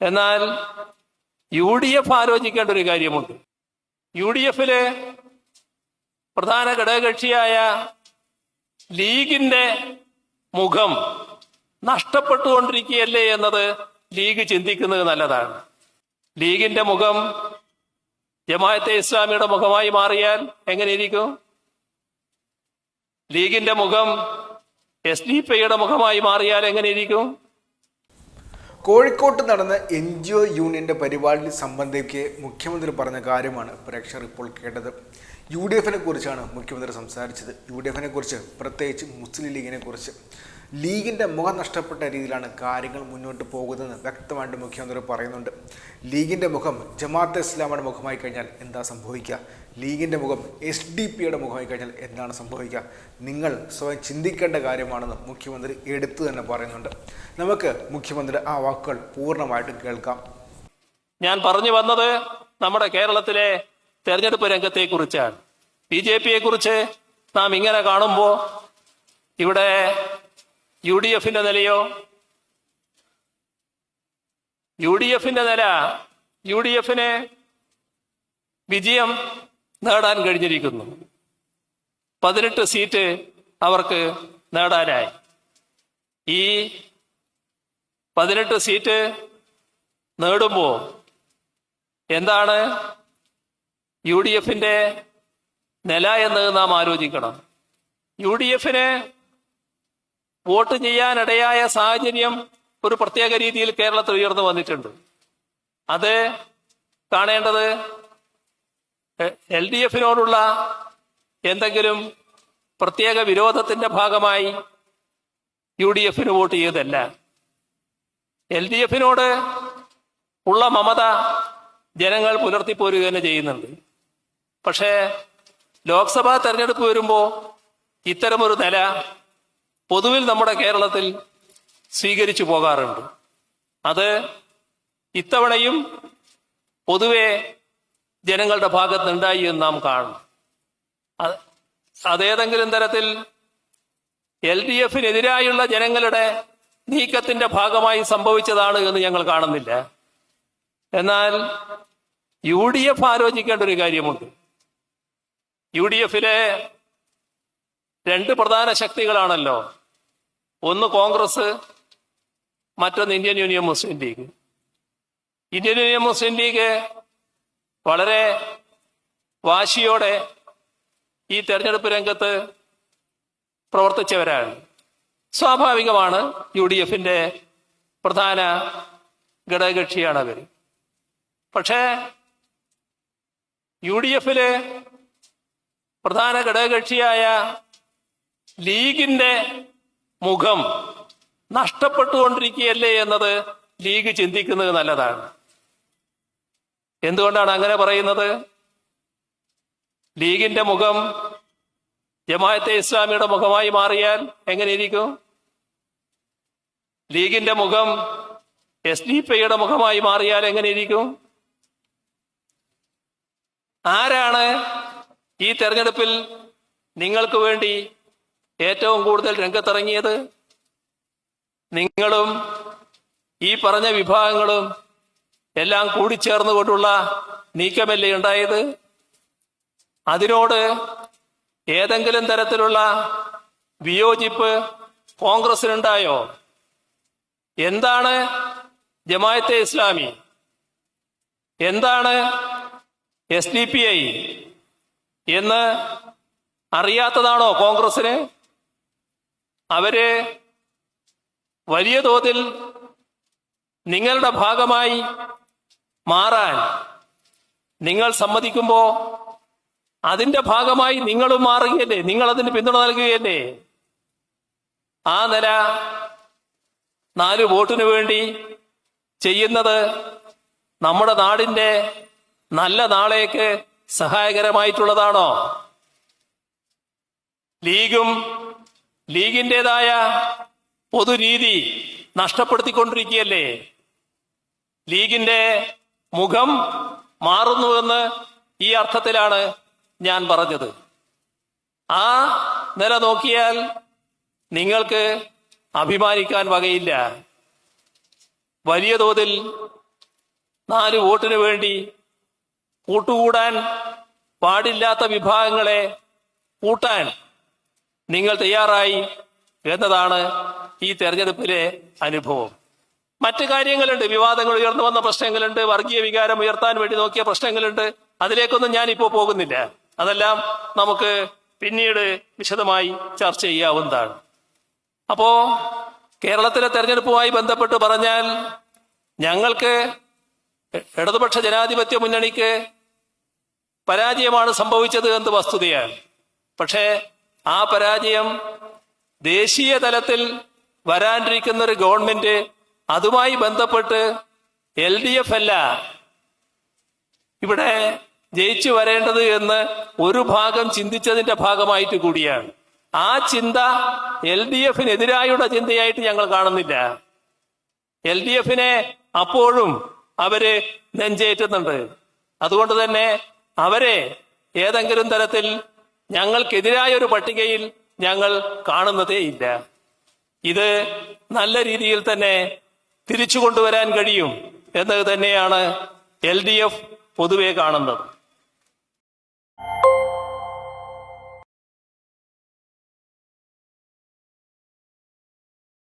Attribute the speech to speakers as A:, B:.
A: എന്നാൽ U D F ആലോചിക്കേണ്ട ഒരു കാര്യമുണ്ട്. യു ഡി എഫിലെ പ്രധാന ഘടകകക്ഷിയായ ലീഗിന്റെ മുഖം നഷ്ടപ്പെട്ടുകൊണ്ടിരിക്കുകയല്ലേ എന്നത് ലീഗ് ചിന്തിക്കുന്നത് നല്ലതാണ്. ലീഗിന്റെ മുഖം ജമാഅത്തെ ഇസ്ലാമിയുടെ മുഖമായി മാറിയാൽ എങ്ങനെയിരിക്കും? ലീഗിന്റെ മുഖം എസ് ഡി പിയുടെ മുഖമായി മാറിയാൽ എങ്ങനെയിരിക്കും?
B: കോഴിക്കോട്ട് നടന്ന എൻ ജി ഒ യൂണിയന്റെ പരിപാടിയിൽ സംബന്ധിക്ക് മുഖ്യമന്ത്രി പറഞ്ഞ കാര്യമാണ് പ്രേക്ഷകർ ഇപ്പോൾ കേട്ടത്. യു ഡി എഫിനെ കുറിച്ചാണ് മുഖ്യമന്ത്രി സംസാരിച്ചത്. യു ഡി എഫിനെ കുറിച്ച് പ്രത്യേകിച്ച് മുസ്ലിം ലീഗിനെ കുറിച്ച്. ലീഗിന്റെ മുഖം നഷ്ടപ്പെട്ട രീതിയിലാണ് കാര്യങ്ങൾ മുന്നോട്ട് പോകുന്നതെന്ന് വ്യക്തമായിട്ട് മുഖ്യമന്ത്രി പറയുന്നുണ്ട്. ലീഗിന്റെ മുഖം ജമാഅത്തെ ഇസ്ലാമിയുടെ മുഖമായി കഴിഞ്ഞാൽ എന്താ സംഭവിക്കുക? ലീഗിന്റെ മുഖം എസ് ഡി പിയുടെ മുഖമായി കഴിഞ്ഞാൽ എന്താണ് സംഭവിക്കുക? നിങ്ങൾ സ്വയം ചിന്തിക്കേണ്ട കാര്യമാണെന്ന് മുഖ്യമന്ത്രി എടുത്തു തന്നെ പറയുന്നുണ്ട്. നമുക്ക് മുഖ്യമന്ത്രിയുടെ ആ വാക്കുകൾ പൂർണമായിട്ടും കേൾക്കാം.
A: ഞാൻ പറഞ്ഞു വന്നത് നമ്മുടെ കേരളത്തിലെ തെരഞ്ഞെടുപ്പ് രംഗത്തെ കുറിച്ചാണ് ബി ജെ പിയെ കുറിച്ച് നാം ഇങ്ങനെ കാണുമ്പോൾ ഇവിടെ യു ഡി എഫിന്റെ നിലയോ യു ഡി എഫിന്റെ നില യു ഡി എഫിന് വിജയം നേടാൻ കഴിഞ്ഞിരിക്കുന്നു. പതിനെട്ട് സീറ്റ് അവർക്ക് നേടാനായി. ഈ പതിനെട്ട് സീറ്റ് നേടുമ്പോൾ എന്താണ് യു ഡി എഫിന്റെ നില എന്ന് നാം ആലോചിക്കണം. യു ഡി എഫിന് വോട്ട് ചെയ്യാനിടയായ സാഹചര്യം ഒരു പ്രത്യേക രീതിയിൽ കേരളത്തിൽ ഉയർന്നു വന്നിട്ടുണ്ട്. അത് കാണേണ്ടത് എൽ ഡി എഫിനോടുള്ള എന്തെങ്കിലും പ്രത്യേക വിരോധത്തിന്റെ ഭാഗമായി യു ഡി എഫിന് വോട്ട് ചെയ്തല്ല എൽ ഡി എഫിനോട് ഉള്ള മമത ജനങ്ങൾ പുലർത്തിപ്പോരുക തന്നെ ചെയ്യുന്നുണ്ട്. പക്ഷേ ലോക്സഭാ തെരഞ്ഞെടുപ്പ് വരുമ്പോൾ ഇത്തരമൊരു നില പൊതുവിൽ നമ്മുടെ കേരളത്തിൽ സ്വീകരിച്ചു പോകാറുണ്ട്. അത് ഇത്തവണയും പൊതുവെ ജനങ്ങളുടെ ഭാഗത്തുണ്ടായി എന്ന് നാം കാണും അത് അതേതെങ്കിലും തരത്തിൽ എൽ ഡി എഫിനെതിരായുള്ള ജനങ്ങളുടെ നീക്കത്തിന്റെ ഭാഗമായി സംഭവിച്ചതാണ് എന്ന് ഞങ്ങൾ കാണുന്നില്ല. എന്നാൽ യു ഡി എഫ് ആലോചിക്കേണ്ട ഒരു കാര്യമുണ്ട്. യു ഡി എഫിലെ രണ്ട് പ്രധാന ശക്തികളാണല്ലോ. ഒന്ന് കോൺഗ്രസ് മറ്റൊന്ന് ഇന്ത്യൻ യൂണിയൻ മുസ്ലിം ലീഗ്. ഇന്ത്യൻ യൂണിയൻ മുസ്ലിം ലീഗ് വളരെ വാശിയോടെ ഈ തെരഞ്ഞെടുപ്പ് രംഗത്ത് പ്രവർത്തിച്ചവരാണ്. സ്വാഭാവികമാണ് യു ഡി എഫിന്റെ പ്രധാന ഘടകകക്ഷിയാണ് അവർ പക്ഷേ യു ഡി എഫിൽ പ്രധാന ഘടകകക്ഷിയായ ലീഗിന്റെ മുഖം നഷ്ടപ്പെട്ടുകൊണ്ടിരിക്കുകയല്ലേ എന്നത് ലീഗ് ചിന്തിക്കുന്നത് നല്ലതാണ്. എന്തുകൊണ്ടാണ് അങ്ങനെ പറയുന്നത്? ലീഗിന്റെ മുഖം ജമാഅത്തെ ഇസ്ലാമിയുടെ മുഖമായി മാറിയാൽ എങ്ങനെയിരിക്കും? ലീഗിന്റെ മുഖം എസ് ഡി പിയുടെ മുഖമായി മാറിയാൽ എങ്ങനെയിരിക്കും? ആരാണ് ഈ തെരഞ്ഞെടുപ്പിൽ നിങ്ങൾക്ക് വേണ്ടി ഏറ്റവും കൂടുതൽ രംഗത്തിറങ്ങിയത് നിങ്ങളും ഈ പറഞ്ഞ വിഭാഗങ്ങളും എല്ലാം കൂടിച്ചേർന്നുകൊണ്ടുള്ള നീക്കമല്ലേ ഉണ്ടായത്? അതിനോട് ഏതെങ്കിലും തരത്തിലുള്ള വിയോജിപ്പ് കോൺഗ്രസിനുണ്ടായോ? എന്താണ് ജമായത്തെ ഇസ്ലാമി? എന്താണ് എസ് ഡി പി ഐ? എന്ന് അറിയാത്തതാണോ കോൺഗ്രസിന് അവരെ വലിയ തോതിൽ നിങ്ങളുടെ ഭാഗമായി മാറാൻ നിങ്ങൾ സമ്മതിക്കുമ്പോ അതിന്റെ ഭാഗമായി നിങ്ങളും മാറുകയല്ലേ? നിങ്ങൾ അതിന് പിന്തുണ നൽകുകയല്ലേ? ആ നില നാല് വോട്ടിനു വേണ്ടി ചെയ്യുന്നത് നമ്മുടെ നാടിന്റെ നല്ല നാളേക്ക് സഹായകരമായിട്ടുള്ളതാണോ? ലീഗും ലീഗിന്റെതായ പൊതുരീതി നഷ്ടപ്പെടുത്തിക്കൊണ്ടിരിക്കുകയല്ലേ? ലീഗിന്റെ മുഖം മാറുന്നുവെന്ന് ഈ അർത്ഥത്തിലാണ് ഞാൻ പറഞ്ഞത്. ആ നില നോക്കിയാൽ നിങ്ങൾക്ക് അഭിമാനിക്കാൻ വകയില്ല. വലിയ തോതിൽ നാല് വോട്ടിന് വേണ്ടി കൂട്ടുകൂടാൻ പാടില്ലാത്ത വിഭാഗങ്ങളെ കൂട്ടാൻ നിങ്ങൾ തയ്യാറായി എന്നതാണ് ഈ തെരഞ്ഞെടുപ്പിലെ അനുഭവം. മറ്റു കാര്യങ്ങളുണ്ട്. വിവാദങ്ങൾ ഉയർന്നു വന്ന പ്രശ്നങ്ങളുണ്ട്. വർഗീയ വികാരം ഉയർത്താൻ വേണ്ടി നോക്കിയ പ്രശ്നങ്ങളുണ്ട്. അതിലേക്കൊന്നും ഞാൻ ഇപ്പോൾ പോകുന്നില്ല. അതെല്ലാം നമുക്ക് പിന്നീട് വിശദമായി ചർച്ച ചെയ്യാവുന്നതാണ്. അപ്പോ കേരളത്തിലെ തെരഞ്ഞെടുപ്പുമായി ബന്ധപ്പെട്ട് പറഞ്ഞാൽ ഞങ്ങൾക്ക് ഇടതുപക്ഷ ജനാധിപത്യ മുന്നണിക്ക് പരാജയമാണ് സംഭവിച്ചത് എന്ന് വസ്തുതയാണ് പക്ഷേ ആ പരാജയം ദേശീയ തലത്തിൽ വരാനിരിക്കുന്ന ഒരു ഗവൺമെന്റ് അതുമായി ബന്ധപ്പെട്ട് എൽ ഡി എഫ് അല്ല ഇവിടെ ജയിച്ചു വരേണ്ടത് എന്ന് ഒരു ഭാഗം ചിന്തിച്ചതിന്റെ ഭാഗമായിട്ട് കൂടിയാണ്. ആ ചിന്ത എൽ ഡി എഫിനെതിരായുള്ള ചിന്തയായിട്ട് ഞങ്ങൾ കാണുന്നില്ല. എൽ ഡി എഫിനെ അപ്പോഴും അവർ നെഞ്ചേറ്റുന്നുണ്ട്. അതുകൊണ്ട് തന്നെ അവരെ ഏതെങ്കിലും തരത്തിൽ ഞങ്ങൾക്കെതിരായ ഒരു പട്ടികയിൽ ഞങ്ങൾ കാണുന്നതേ ഇല്ല. ഇത് നല്ല രീതിയിൽ തന്നെ തിരിച്ചു കൊണ്ടുവരാൻ കഴിയും എന്നത് തന്നെയാണ് എൽ ഡി എഫ് പൊതുവെ കാണുന്നത്.